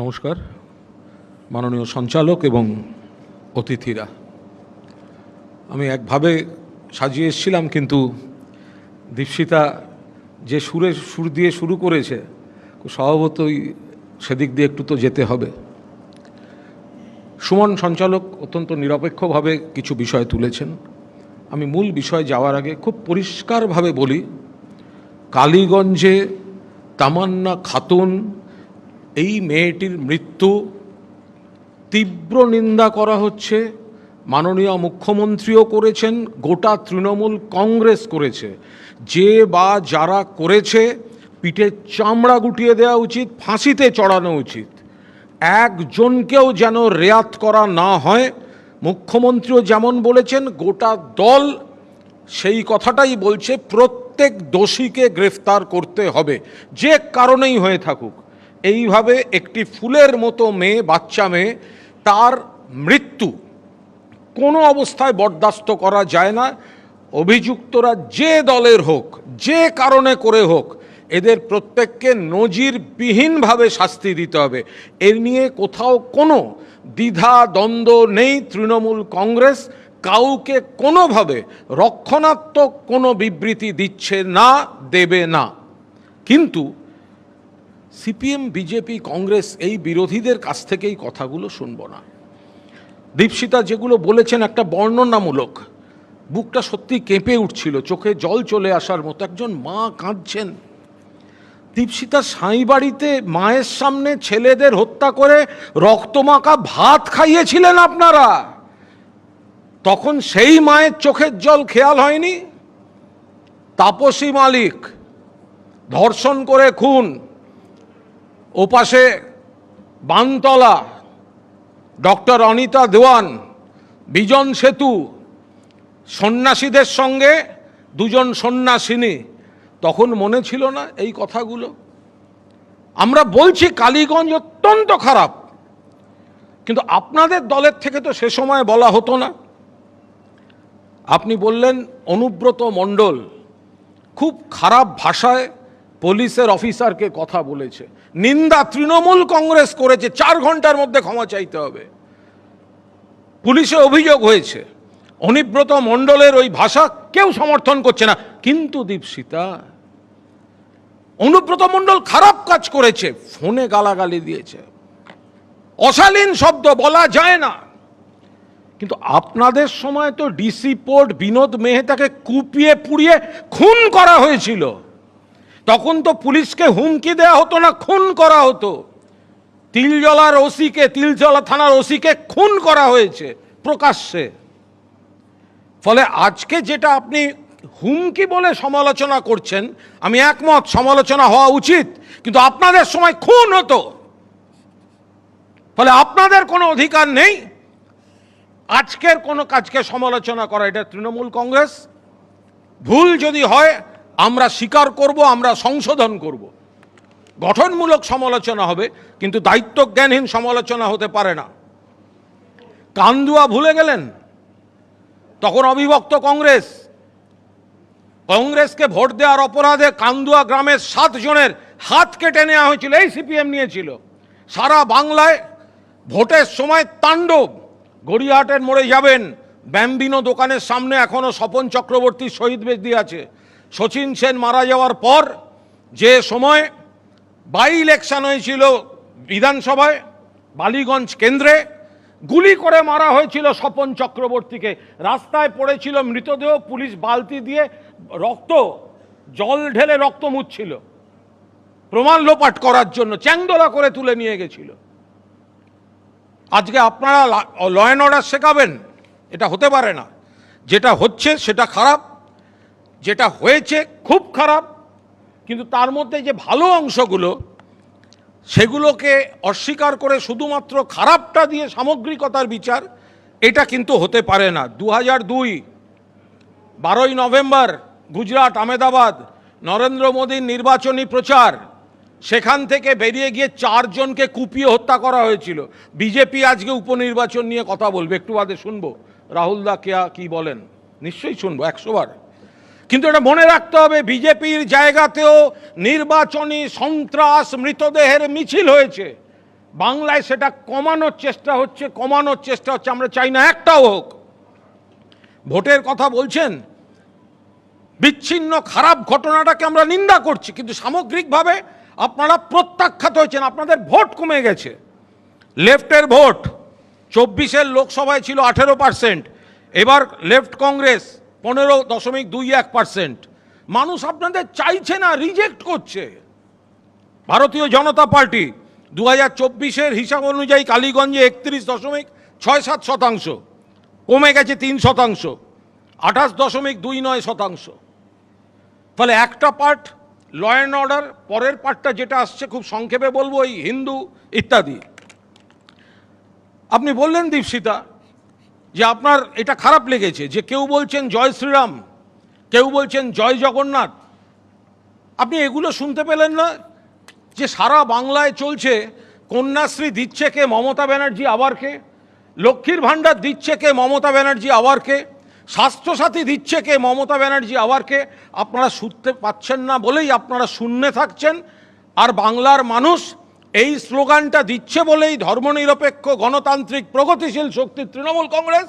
নমস্কার। মাননীয় সঞ্চালক এবং অতিথিরা। আমি একভাবে সাজিয়ে এসেছিলাম, কিন্তু দীপশিতা যে সুরে সুর দিয়ে শুরু করেছে স্বভাবতই সেদিক দিয়ে একটু তো যেতে হবে। সুমন সঞ্চালক অত্যন্ত নিরপেক্ষভাবে কিছু বিষয় তুলেছেন। আমি মূল বিষয় যাওয়ার আগে খুব পরিষ্কারভাবে বলি, কালীগঞ্জে তামান্না খাতুন এই মেয়েটির মৃত্যু তীব্র নিন্দা করা হচ্ছে, মাননীয় মুখ্যমন্ত্রীও করেছেন, গোটা তৃণমূল কংগ্রেস করেছে। যে বা যারা করেছে, পিঠে চামড়া গুটিয়ে দেওয়া উচিত, ফাঁসিতে চড়ানো উচিত। একজনকেও যেন রেয়াত করা না হয়, মুখ্যমন্ত্রীও যেমন বলেছেন, গোটা দল সেই কথাটাই বলছে, প্রত্যেক দোষীকে গ্রেফতার করতে হবে, যে কারণেই হয়ে থাকুক। এইভাবে একটি ফুলের মতো মেয়ে, বাচ্চা মেয়ে, তার মৃত্যু কোনো অবস্থায় বরদাস্ত করা যায় না। অভিযুক্তরা যে দলের হোক, যে কারণে করে হোক, এদের প্রত্যেককে নজিরবিহীনভাবে শাস্তি দিতে হবে। এর নিয়ে কোথাও কোনো দ্বিধা, দ্বন্দ্ব নেই তৃণমূল কংগ্রেস। কাউকে কোনোভাবে রক্ষণাত্মক কোনো বিবৃতি দিচ্ছে না, দেবে না। কিন্তু সিপিএম, বিজেপি, কংগ্রেস এই বিরোধীদের কাছ থেকেই কথাগুলো শুনব না। দীপশিতা, যেগুলো বলেছেন একটা বর্ণনামূলক, বুকটা সত্যি কেঁপে উঠছিল, চোখে জল চলে আসার মতো, একজন মা কাঁদছেন। দীপশিতা সাঁই বাড়িতে মায়ের সামনে ছেলেদের হত্যা করে রক্তমাখা ভাত খাইয়েছিলেন আপনারা। তখন সেই মায়ের চোখের জল খেয়াল হয়নি? তাপসী মালিক, ধর্ষণ করে খুন ওপাশে বানতলা, ডক্টর অনিতা দেওয়ান, বিজন সেতু, সন্ন্যাসীদের সঙ্গে দুজন সন্ন্যাসিনী। তখন মনে ছিল না এই কথাগুলো। আমরা বলছি কালীগঞ্জ অত্যন্ত খারাপ। কিন্তু আপনাদের দলের থেকে তো সে সময় বলা হতো না। আপনি বললেন, অনুব্রত মণ্ডল, খুব খারাপ ভাষায় পুলিশের অফিসারকে কথা বলেছে। নিন্দা তৃণমূল কংগ্রেস করেছে, চার ঘণ্টার মধ্যে ক্ষমা চাইতে হবে। পুলিশে অভিযোগ হয়েছে, অনিব্রত মণ্ডলের ওই ভাষা কেউ সমর্থন করছে না। কিন্তু দীপশিতা, অনুব্রত মণ্ডল খারাপ কাজ করেছে, ফোনে গালাগালি দিয়েছে। অশালীন শব্দ বলা যায় না। কিন্তু আপনাদের সময় তো ডিসি পোর্ট বিনোদ মেহতাকে কুপিয়ে পুড়িয়ে খুন করা হয়েছিল। তখন তো পুলিশকে হুমকি দেওয়া হতো না, খুন করা হতো। তিলজলার ওসিকে তিলজলা থানার ওসিকে খুন করা হয়েছে প্রকাশ্যে। ফলে আজকে যেটা আপনি হুমকি বলে সমালোচনা করছেন, আমি একমত, সমালোচনা হওয়া উচিত, কিন্তু আপনাদের সময় খুন হতো। ফলে আপনাদের কোনো অধিকার নেই। আজকের কোনো কাজকে সমালোচনা করা, এটা তৃণমূল কংগ্রেস। ভুল যদি হয় আমরা স্বীকার করব, আমরা সংশোধন করব। গঠনমূলক সমালোচনা হবে, কিন্তু দায়িত্ব জ্ঞানহীন সমালোচনা হতে পারে না। কান্দুয়া ভুলে গেলেন? তখন অবিভক্ত কংগ্রেস। কংগ্রেসকে ভোট দেওয়ার অপরাধে কান্দুয়া গ্রামের সাত জনের হাত কেটে নেওয়া হয়েছিল, এই সিপিএম নিয়েছিল। সারা বাংলায় ভোটের সময় তাণ্ডব। গড়িয়াহাটের মোড়ে যাবেন, ব্যাম্বিনো দোকানের সামনে এখনও স্বপন চক্রবর্তী শহীদ বেদি আছে। শচীন সেন মারা যাওয়ার পর যে সময় বাই ইলেকশন হয়েছিল বিধানসভায়, বালিগঞ্জ কেন্দ্রে, গুলি করে মারা হয়েছিল স্বপন চক্রবর্তীকে। রাস্তায় পড়েছিল মৃতদেহ, পুলিশ বালতি দিয়ে রক্ত, জল ঢেলে রক্ত মুছছিল। প্রমাণ লোপাট করার জন্য চ্যাংদোলা করে তুলে নিয়ে গেছিল। আজকে আপনারা ল অ্যান্ড অর্ডার শেখাবেন, এটা হতে পারে না। যেটা হচ্ছে সেটা খারাপ যেটা হয়েছে খুব খারাপ, কিন্তু তার মধ্যে যে ভালো অংশগুলো, সেগুলোকে অস্বীকার করে শুধুমাত্র খারাপটা দিয়ে সামগ্রিকতার বিচার, এটা কিন্তু হতে পারে না। দু হাজার দুই, বারোই নভেম্বর, গুজরাট আমেদাবাদ নরেন্দ্র মোদীর নির্বাচনী প্রচার, সেখান থেকে বেরিয়ে গিয়ে চারজনকে কুপিয়ে হত্যা করা হয়েছিল। বিজেপি আজকে উপনির্বাচন নিয়ে কথা বলবে। একটু বাদে শুনব। রাহুল দা কেয়া কি বলেন? নিশ্চয়ই শুনব, একশো বার। কিন্তু এটা মনে রাখতে হবে, বিজেপির জায়গাতেও নির্বাচনী সন্ত্রাস মৃতদেহের মিছিল হয়েছে। বাংলায় সেটা কমানোর চেষ্টা হচ্ছে, কমানোর চেষ্টা হচ্ছে, আমরা চাই না একটাও হোক। ভোটের কথা বলছেন, বিচ্ছিন্ন খারাপ ঘটনাটাকে আমরা নিন্দা করছি, কিন্তু সামগ্রিকভাবে আপনারা প্রত্যাখ্যাত হয়েছেন, আপনাদের ভোট কমে গেছে। লেফটের ভোট, চব্বিশের লোকসভায় ছিল আঠেরো পার্সেন্ট, এবার লেফট কংগ্রেস পনেরো দশমিক দুই এক পার্সেন্ট। মানুষ আপনাদের চাইছে না রিজেক্ট করছে। ভারতীয় জনতা পার্টি দু হাজার চব্বিশের হিসাব অনুযায়ী কালীগঞ্জে একত্রিশ দশমিক ছয় সাত শতাংশ, কমে গেছে তিন শতাংশ, আঠাশ দশমিক দুই নয় শতাংশ। ফলে একটা পার্ট ল অ্যান্ড অর্ডার পরের পার্টটা যেটা আসছে খুব সংক্ষেপে বলব এই হিন্দু ইত্যাদি। আপনি বললেন দীপশিতা যে আপনার এটা খারাপ লেগেছে, যে কেউ বলছেন জয় শ্রীরাম, কেউ বলছেন জয় জগন্নাথ। আপনি এগুলো শুনতে পেলেন না? যে সারা বাংলায় চলছে, কন্যাশ্রী দিচ্ছে কে মমতা ব্যানার্জি আবার কে? লক্ষ্মীর ভাণ্ডার দিচ্ছে কে মমতা ব্যানার্জি আবার কে? স্বাস্থ্যসাথী দিচ্ছে কে মমতা ব্যানার্জি আবার কে? আপনারা শুনতে পাচ্ছেন না বলেই আপনারা শূন্যে থাকছেন। আর বাংলার মানুষ এই স্লোগানটা দিচ্ছে বলেই ধর্মনিরপেক্ষ, গণতান্ত্রিক, প্রগতিশীল শক্তি তৃণমূল কংগ্রেস,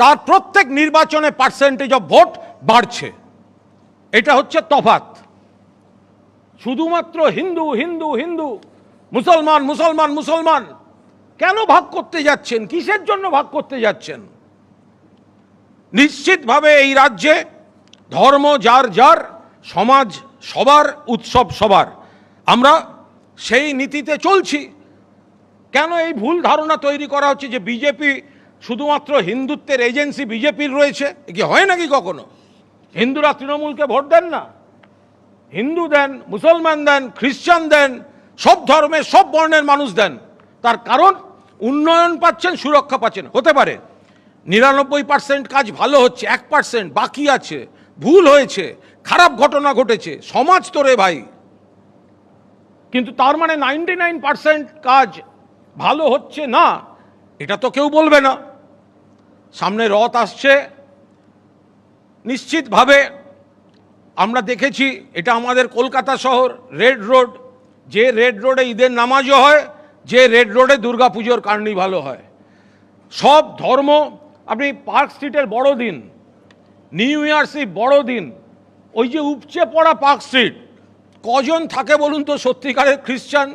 তার প্রত্যেক নির্বাচনে পার্সেন্টেজ অফ ভোট বাড়ছে। এটা হচ্ছে তফাত শুধুমাত্র হিন্দু হিন্দু হিন্দু, মুসলমান মুসলমান মুসলমান, কেন ভাগ করতে যাচ্ছেন? কিসের জন্য ভাগ করতে যাচ্ছেন? নিশ্চিতভাবে এই রাজ্যে ধর্ম যার যার, সমাজ সবার, উৎসব সবার। আমরা সেই নীতিতে চলছি। কেন এই ভুল ধারণা তৈরি করা হচ্ছে যে বিজেপি শুধুমাত্র হিন্দুত্বের এজেন্সি বিজেপির রয়েছে? কি হয় নাকি কখনো? হিন্দুরা তৃণমূলকে ভোট দেন না। হিন্দু দেন, মুসলমান দেন খ্রিস্টান দেন, সব ধর্মের, সব বর্ণের মানুষ দেন। তার কারণ, উন্নয়ন পাচ্ছেন, সুরক্ষা পাচ্ছেন। হতে পারে। নিরানব্বই পার্সেন্ট কাজ ভালো হচ্ছে, এক পার্সেন্ট বাকি আছে, ভুল হয়েছে, খারাপ ঘটনা ঘটেছে। সমাজ তো রে ভাই। কিন্তু তার মানে নাইনটি নাইন পার্সেন্ট কাজ ভালো হচ্ছে না, এটা তো কেউ বলবে না। সামনে রথ আসছে, নিশ্চিতভাবে আমরা দেখেছি এটা আমাদের কলকাতা শহর, রেড রোড, যে রেড রোডে ঈদের নামাজও হয়, যে রেড রোডে দুর্গাপুজোর কার্নিভালও হয়। সব ধর্ম, আপনি পার্ক স্ট্রিটের বড়দিন, নিউ ইয়ার্স ইভ বড়দিন, ওই যে উপচে পড়া পার্ক স্ট্রিট কজন থাকে বলুন তো সত্যিকারের খ্রিস্টান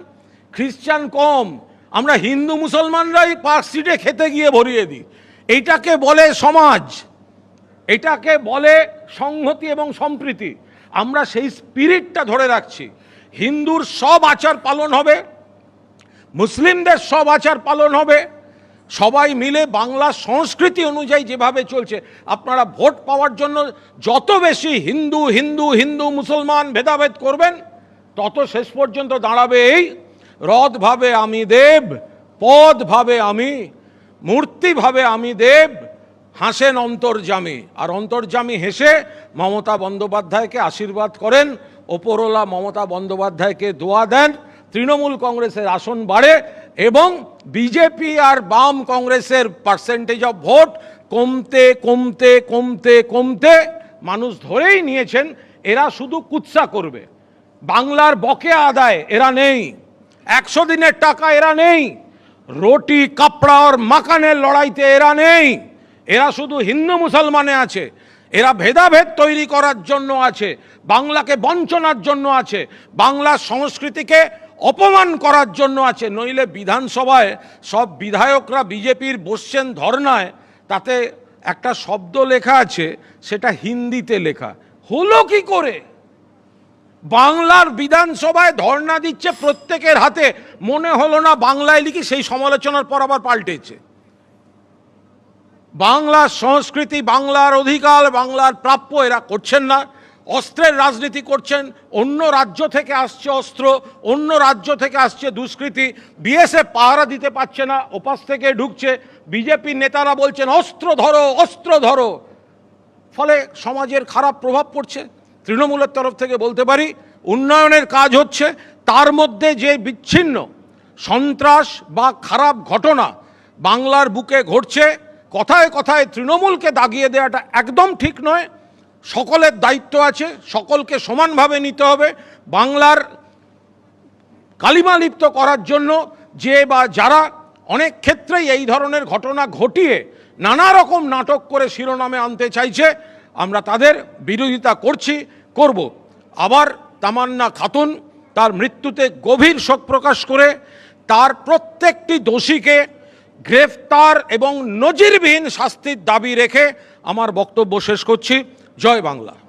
খ্রিস্টান কম। আমরা হিন্দু মুসলমানরাই পার্ক স্ট্রিটে খেতে গিয়ে ভরিয়ে দিই। এইটাকে বলে সমাজ। এটাকে বলে সংহতি এবং সম্প্রীতি। আমরা সেই স্পিরিটটা ধরে রাখছি। হিন্দুর সব আচার পালন হবে, মুসলিমদের সব আচার পালন হবে সবাই মিলে বাংলা সংস্কৃতি অনুযায়ী যেভাবে চলছে, আপনারা ভোট পাওয়ার জন্য যত বেশি হিন্দু হিন্দু হিন্দু, মুসলমান ভেদাভেদ করবেন, তত শেষ পর্যন্ত দাঁড়াবে এই রথ ভাবে আমি দেব পদ ভাবে আমি মূর্তি ভাবে আমি দেব, হাসেন অন্তর্জামী। আর অন্তর্জামী হেসে মমতা বন্দ্যোপাধ্যায়কে আশীর্বাদ করেন, ওপরওয়ালা মমতা বন্দ্যোপাধ্যায়কে দোয়া দেন তৃণমূল কংগ্রেসের আসন বাড়ে এবং বিজেপি আর বাম কংগ্রেসের পার্সেন্টেজ অফ ভোট কমতে কমতে কমতে কমতে মানুষ ধরেই নিয়েছেন, এরা শুধু কুৎসা করবে। বাংলার বকে আদায় এরা নেই। একশো দিনের টাকা এরা নেই। রুটি, কাপড়া আর মাকানের লড়াইতে এরা নেই। এরা শুধু হিন্দু মুসলমানে আছে। এরা ভেদাভেদ তৈরি করার জন্য আছে। বাংলাকে বঞ্চনার জন্য আছে। বাংলার সংস্কৃতিকে অপমান করার জন্য আছে। নইলে বিধানসভায় সব বিধায়করা বিজেপির বসছেন ধর্নায়, তাতে একটা শব্দ লেখা আছে, সেটা হিন্দিতে লেখা। হলো কি করে? বাংলার বিধানসভায় ধর্ণা দিচ্ছে প্রত্যেকের হাতে, মনে হলো না বাংলায় লিখি, সেই সমালোচনার পর আবার পাল্টেছে। বাংলার সংস্কৃতি, বাংলার অধিকার, বাংলার প্রাপ্য, এরা করছেন না। অস্ত্রের রাজনীতি করছেন, অন্য রাজ্য থেকে আসছে অস্ত্র, অন্য রাজ্য থেকে আসছে দুষ্কৃতি, বিএসএফ পাহারা দিতে পারছে না, ওপাশ থেকে ঢুকছে বিজেপির নেতারা বলছেন, অস্ত্র ধরো অস্ত্র ধরো। ফলে সমাজের খারাপ প্রভাব পড়ছে। তৃণমূলের তরফ থেকে বলতে পারি, উন্নয়নের কাজ হচ্ছে, তার মধ্যে যে বিচ্ছিন্ন সন্ত্রাস বা খারাপ ঘটনা বাংলার বুকে ঘটছে, কথায় কথায় তৃণমূলকে দাগিয়ে দেওয়াটা একদম ঠিক নয়। সকলের দায়িত্ব আছে, সকলকে সমানভাবে নিতে হবে। বাংলার কালিমালিপ্ত করার জন্য যে বা যারা অনেক ক্ষেত্রেই এই ধরনের ঘটনা ঘটিয়ে নানা রকম নাটক করে শিরোনামে আনতে চাইছে, আমরা তাদের বিরোধিতা করছি, করব। আবার তামান্না খাতুন তার মৃত্যুতে গভীর শোক প্রকাশ করে তার প্রত্যেকটি দোষীকে গ্রেফতার এবং নজিরবিহীন শাস্তির দাবি রেখে আমার বক্তব্য শেষ করছি। জয় বাংলা।